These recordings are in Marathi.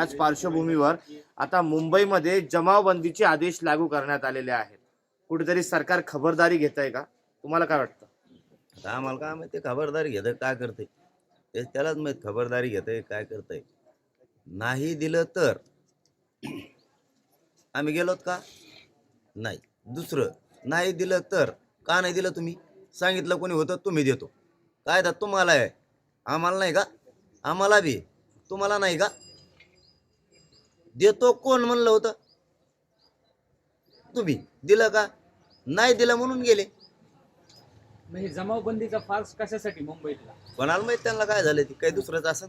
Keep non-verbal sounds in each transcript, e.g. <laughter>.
त्याच पार्श्वभूमीवर आता मुंबईमध्ये जमावबंदीचे आदेश लागू करण्यात आलेले आहेत. कुठेतरी सरकार खबरदारी घेत आहे का? तुम्हाला काय वाटतं? आता आम्हाला काय माहिती खबरदारी घेतं काय करते ते त्यालाच माहीत खबरदारी घेतंय काय करतंय? नाही दिलं तर <clears throat> आम्ही गेलोत का? नाही. दुसरं नाही दिलं तर का नाही दिलं तुम्ही? सांगितलं कोणी होतं तुम्ही देतो. काय दा तुम्हाला आहे? आम्हाला नाही का? आम्हाला बी. तुम्हाला नाही का? देतो कोण म्हणलं होतं? तुम्ही. दिलं का? नाही दिलं म्हणून गेले. म्हणजे जमावबंदीचा फार्स कशासाठी मुंबईतला? कोणाला माहीत त्यांना काय झालं ते? काही दुसरंच असं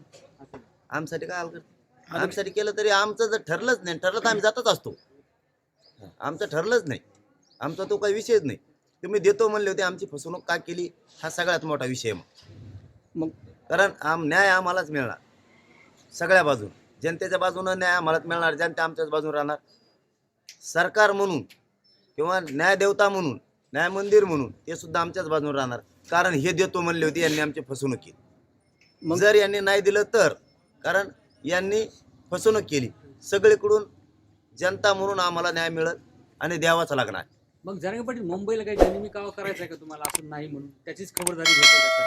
आमच्यासाठी काय आलं करते आमच्यासाठी केलं तरी आमचं जर ठरलंच नाही ठरलं तर आम्ही जातच असतो. आमचं ठरलंच नाही. आमचा तो काही विषयच नाही. तुम्ही देतो म्हणले होते आमची फसवणूक का केली? हा सगळ्यात मोठा विषय मग मग. कारण आम न्याय आम्हालाच मिळणार. सगळ्या बाजून. जनतेच्या बाजूनं न्याय आम्हालाच मिळणार जनता आमच्याच बाजून राहणार. सरकार म्हणून किंवा न्यायदेवता म्हणून न्याय मंदिर म्हणून ते सुद्धा आमच्याच बाजून राहणार. कारण हे देतो म्हणले होते यांनी आमची फसवणूक केली. मग- जर यांनी नाही दिलं तर कारण यांनी फसवणूक केली. सगळीकडून जनता म्हणून आम्हाला न्याय मिळत आणि द्यावाच लागणार. मग जरांगे पाटील मुंबईला काही गनिमी कावा करायचा आहे का तुम्हाला? असं नाही म्हणून. त्याचीच खबरदारी घेते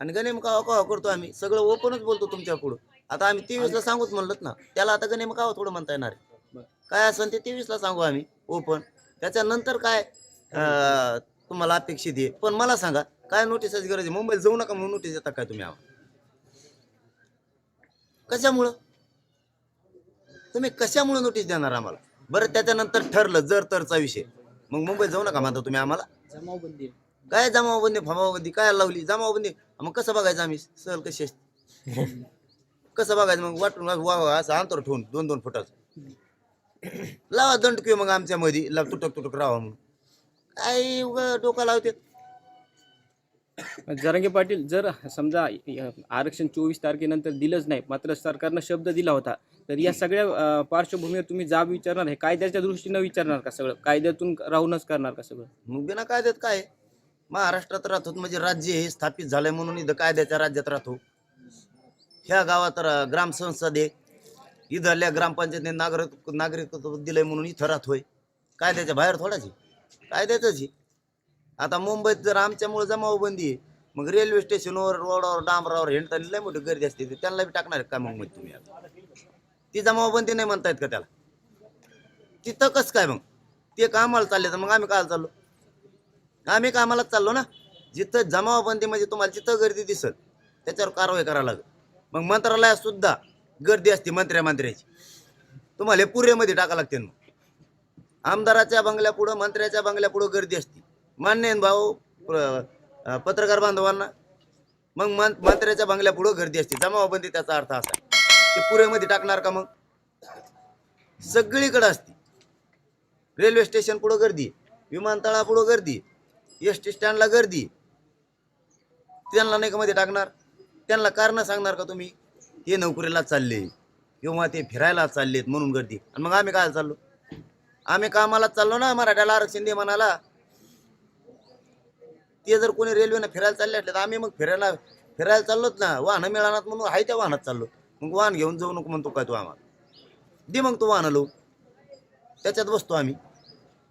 आणि गणेम कावा कावा करतो आम्ही. सगळं ओपनच बोलतो तुमच्या पुढं आता आम्ही तेवीसला सांगूच म्हणलं ना त्याला आता गणेम कावा थोडं म्हणता येणार. काय असेल ते तेवीसला सांगू आम्ही ओपन. त्याच्यानंतर काय तुम्हाला अपेक्षित आहे. पण मला सांगा काय नोटीसची गरज आहे? मुंबईला जाऊ नका म्हणून नोटीस देता काय तुम्ही आम्हाला? कशामुळं? तुम्ही कशामुळे नोटीस देणार आम्हाला? बरं त्याच्यानंतर ठरलं जर तरचा विषय. मग मुंबईत जाऊ नका म्हणता तुम्ही आम्हाला. जमावबंदी. काय जमावबंदी फमावबंदी? काय लावली? जमावबंदी? मग कसं बघायचं आम्ही? सहल कशी असते? <laughs> कसं बघायचं? मग वाटून वा वा असं अंतर ठेवून दोन दोन फुटाचं. लावा दंड किंवा मग आमच्या मध्ये ला तुटक तुटक राहा म्हणून काय उगा डोका लावते. <coughs> जरांगे पाटील जर समजा य- आरक्षण चोवीस तारखेनंतर दिलंच नाही मात्र सरकारनं शब्द दिला होता तर या सगळ्या अं, पार्श्वभूमीवर तुम्ही जाब विचारणार आहे? कायद्याच्या दृष्टीनं विचारणार का सगळं? कायद्यातून राहूनच करणार का सगळं? मग बिना कायद्यात काय? महाराष्ट्रात राहतो म्हणजे राज्य हे स्थापित झालंय म्हणून इथं कायद्याच्या राज्यात राहतो. ह्या गावात रा- ग्रामसंसद आहे. इथल्या ग्रामपंचायतीने नागरिक नागरिकत्व दिलंय म्हणून इथं राहतोय. कायद्याच्या बाहेर थोडाच आहे. आता मुंबईत जर आमच्यामुळे जमावबंदी आहे मग रेल्वे स्टेशनवर रोडावर डांबरावर हिंडताना लय मोठी गर्दी असते. त्यांना बी टाकणार काय मग तुम्ही आता? ती जमावबंदी नाही म्हणतायत का त्याला? तिथं कसं काय मग? ते कामाला चालले तर मग आम्ही काय चाललो? आम्ही कामालाच चाललो ना? जिथं जमावबंदी म्हणजे तुम्हाला जिथं गर्दी दिसत त्याच्यावर कारवाई करावं लागेल. मग मंत्रालयात सुद्धा गर्दी असते मंत्र्या मंत्र्याची. तुम्हाला पुरेमध्ये टाका लागते मग आमदाराच्या बंगल्यापुढं मंत्र्याच्या बंगल्यापुढं गर्दी असते. मान्य आहे भाऊ पत्रकार बांधवांना? मग मं मंत्र्याच्या बंगल्यापुढं गर्दी असते. जमावबंदी त्याचा अर्थ असा की ते पुरेमध्ये टाकणार का मग? सगळीकडे असते. रेल्वे स्टेशन पुढं गर्दी विमानतळापुढं गर्दी एस टी स्टँडला गर्दी त्यांना नाही का मध्ये टाकणार? त्यांना कारण सांगणार का तुम्ही? ते नोकरीला चालले किंवा ते फिरायला चाललेत म्हणून गर्दी. आणि मग आम्ही काय चाललो? आम्ही कामाला चाललो ना मराठ्याला आरक्षण दे म्हणाला. ते जर कोणी रेल्वेनं फिरायला चालले असले तर आम्ही मग फिरायला फिरायला चाललोच ना. वाहनं मिळणार म्हणून आहे त्या वाहनात चाललो. मग वाहन घेऊन जाऊ नको म्हणतो काय तू आम्हाला? दे मग तू वाहन लो त्याच्यात बसतो आम्ही.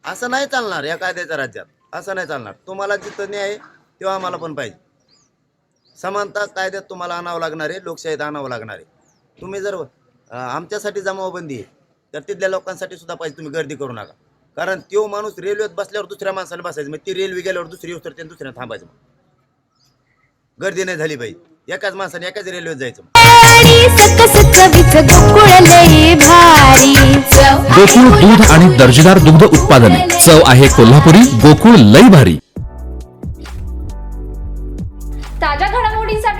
असं नाही चालणार या कायद्याच्या राज्यात. असं नाही चालणार. तुम्हाला जिथं न्याय आहे, तेव्हा आम्हाला पण पाहिजे. समानता कायद्यात तुम्हाला आणावं लागणार आहे लोकशाहीत आणावं लागणार आहे. तुम्ही जर आमच्यासाठी जमावबंदी आहे तर तिथल्या लोकांसाठी सुद्धा पाहिजे तुम्ही गर्दी करू नका. कारण तो माणूस रेल्वेत बसल्यावर दुसऱ्या माणसाने बसायचं मग ती रेल्वे गेल्यावर दुसरी तर त्याने दुसऱ्या थांबायचं मग. गर्दी नाही झाली पाहिजे. एकाच माणसाने एकाच रेल्वेत जायचं. गोकुळ दूध आणि दर्जेदार दुग्ध उत्पादने. चव आहे कोल्हापुरी गोकुळ लई भारी. घडामोडींसाठी